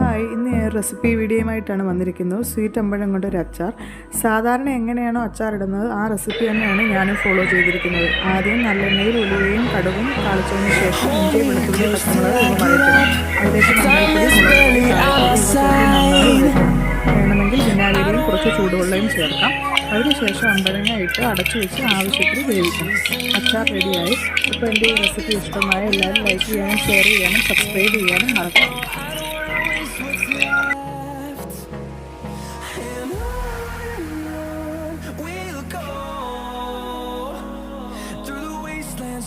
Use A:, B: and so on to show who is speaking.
A: Hi ഇന്ന് ഞാൻ recipe വീഡിയോയുമായിട്ടാണ് വന്നിരിക്കുന്നത്. സ്വീറ്റ് അമ്പഴം കൊണ്ട് ഒരു അച്ചാർ. സാധാരണ എങ്ങനെയാണോ അച്ചാർ ഇടുന്നത് ആ റെസിപ്പി തന്നെയാണ് ഞാനും ഫോളോ ചെയ്തിരിക്കുന്നത്. ആദ്യം നല്ലെണ്ണയിൽ ഉലുവയും കടുവും കാളിച്ചതിന് ശേഷം ഇഞ്ചി. വേണമെങ്കിൽ വിനാഗിരിയും കുറച്ച് ചൂടുവെള്ളവും ചേർക്കാം.
B: അതിനുശേഷം അമ്പഴങ്ങ
A: ഇട്ട് അടച്ചു വെച്ച് ആവശ്യത്തിന് വേവിക്കണം
B: അച്ചാർ റെഡിയായി. ഇപ്പോൾ എന്റെ ഈ റെസിപ്പി ഇഷ്ടമായ എല്ലാവരും ലൈക്ക് ചെയ്യാനും ഷെയർ ചെയ്യാനും സബ്സ്ക്രൈബ് ചെയ്യാനും മറക്കണം